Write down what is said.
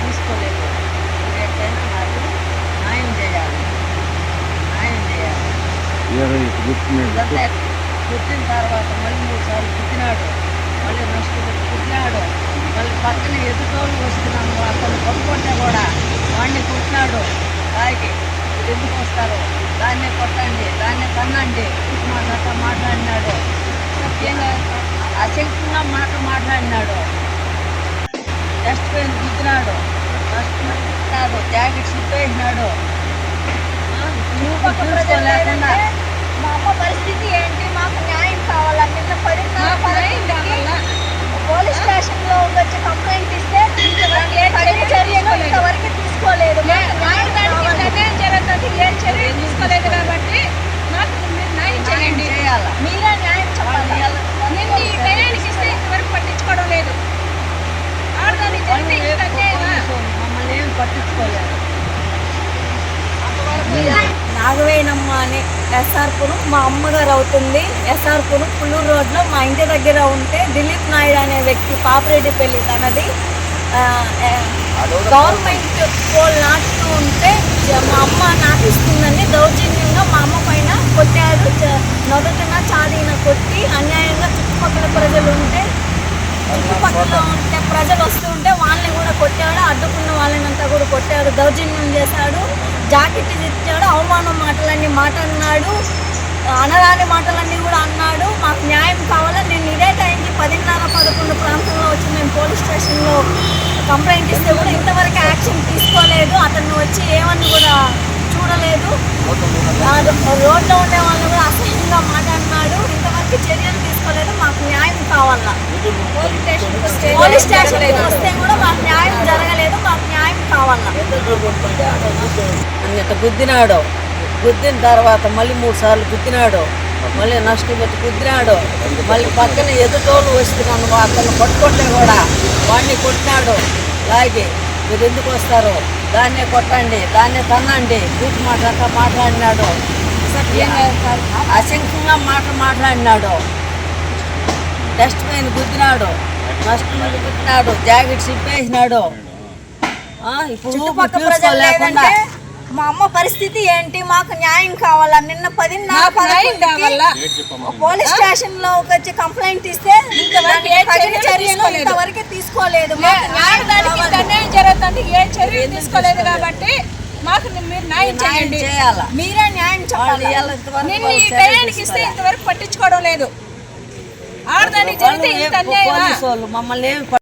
తీసుకోలేదు. ఎట్లయినా నాకు న్యాయం చేయాలి. న్యాయం చేయాలి. పుట్టిన తర్వాత మళ్ళీ మూడు సార్లు పుట్టినాడు. మళ్ళీ నష్టపెట్టి పుట్టినాడు. మళ్ళీ పక్కన ఎదుటోళ్ళు వస్తున్నాను అతను కొట్టుకుంటే కూడా వాడిని కొట్టినాడు. తాగి ఎందుకు వస్తారు? దాన్నే కొట్టండి దాన్నే తన్నండి. మాట మాట్లాడినాడు. సత్యంగా అశంకంగా మాట మాట్లాడినాడు. డస్ట్బిన్ గుద్దినాడు డస్ట్బిన్ సిప్పేసినాడు చుట్టుపక్కల ప్రజలు చూసుకోలేకుండా ఏంటంటే, మా అమ్మ పరిస్థితి ఏంటి మాకు న్యాయం కావాలా నిన్న పదిన్నర పదకొండుకి పోలీస్ స్టేషన్లో వచ్చి కంప్లైంట్ ఇస్తే ఇంతవరకు ఏ తగిన చర్యలు ఇంతవరకు తీసుకోలేదు మాకు న్యాయం కావాలి. అన్యాయం జరుగుతుంది ఏ చర్య తీసుకోలేదు కాబట్టి నాకు మీరు న్యాయం న్యాయం చేయండి చేయాలా మీరే న్యాయం చెప్పాలి నిన్ను ఈ టయానికి ఇస్తే ఇంతవరకు పట్టించుకోవడం లేదు ఆడదాన్ని వాళ్ళు జరిగితే ఇంత అన్యాయమా? పోలీసు మమ్మల్ని ఏం పట్టించుకోలేదు నాగవేణమ్మ అనే ఎస్ఆర్పురం మా అమ్మగారు అవుతుంది. ఎస్ఆర్పురం పుల్లూరు రోడ్లో మా ఇంటి దగ్గర ఉంటే దిలీప్ నాయుడు అనే వ్యక్తి పాపిరెడ్డి పెళ్ళి తనది. గవర్నమెంట్ పోల్ నాటుతూ ఉంటే మా అమ్మ నాటిస్తుందని దౌర్జన్యంగా మా అమ్మ పైన కొట్టారు. చ- నొదటిన చాదీన కొట్టి అన్యాయంగా చుట్టుపక్కల ప్రజలు ఉంటే చుట్టుపక్కల ఉంటే ప్రజలు వస్తూ ఉంటే వాళ్ళని కూడా కొట్టాడు. అడ్డుకున్న వాళ్ళని అంతా కూడా కొట్టాడు. దౌర్జన్యం చేశాడు. జాకెట్ ఇచ్చాడు. మాట అన్నాడు అనరాని మాటలన్నీ కూడా అన్నాడు. మాకు న్యాయం కావాలని నేను ఇదే టైంకి పదిన్నర పదకొండు ప్రాంతంలో వచ్చి మేము పోలీస్ స్టేషన్లో కంప్లైంట్ ఇస్తే కూడా ఇంతవరకు యాక్షన్ తీసుకోలేదు. అతన్ని వచ్చి ఏమని కూడా చూడలేదు. రోడ్లో ఉండే వాళ్ళు కూడా అసహ్యంగా మాట్లాడినాడు. ఇంతవరకు చర్యలు తీసుకోలేదు. మాకు న్యాయం కావాలా? పోలీస్ స్టేషన్ వస్తే కూడా మాకు న్యాయం జరగలేదు. మాకు న్యాయం కావాలా? అన్నిట గుద్దినాడు. గుద్దిన తర్వాత మళ్ళీ మూడు సార్లు గుద్దినాడు. మళ్ళీ నష్టం పెట్టి గుద్దినాడు. మళ్ళీ పక్కన ఎదుటోళ్ళు వస్తున్నాను అతను కొట్టుకుంటే కూడా. వాడిని కొట్టినాడు. లాగి మీరు ఎందుకు వస్తారు? దాన్నే కొట్టండి దాన్నే తన్నండి. బూత్ మాట అంతా మాట్లాడినాడు. అశంకంగా మాట మాట్లాడినాడు. డస్ట్బిన్ గుద్దినాడు. డస్ట్బిన్ గుద్దినాడు. జాకెట్ సిప్పేసినాడు ఇప్పుడు చూసుకోలేకుండా లేదంటే మా అమ్మ పరిస్థితి ఏంటి? మాకు న్యాయం కావాలా? నిన్న పదిన్నర పోలీస్ స్టేషన్లో వచ్చి కంప్లైంట్ ఇస్తే తగిన చర్యలు. ఇంతవరకు తీసుకోలేదు. అన్యాయం జరుగుతుంది. ఏ చర్య తీసుకోలేదు కాబట్టి మాకు మీరు న్యాయం చేయండి. చేయాలా? మీరే న్యాయం చెప్పాలి? ఈ టయానికి ఇస్తే. ఇంతవరకు పట్టించుకోవడం లేదు. ఆడదానికి జరిగితే ఇంత వాళ్ళు మమ్మల్ని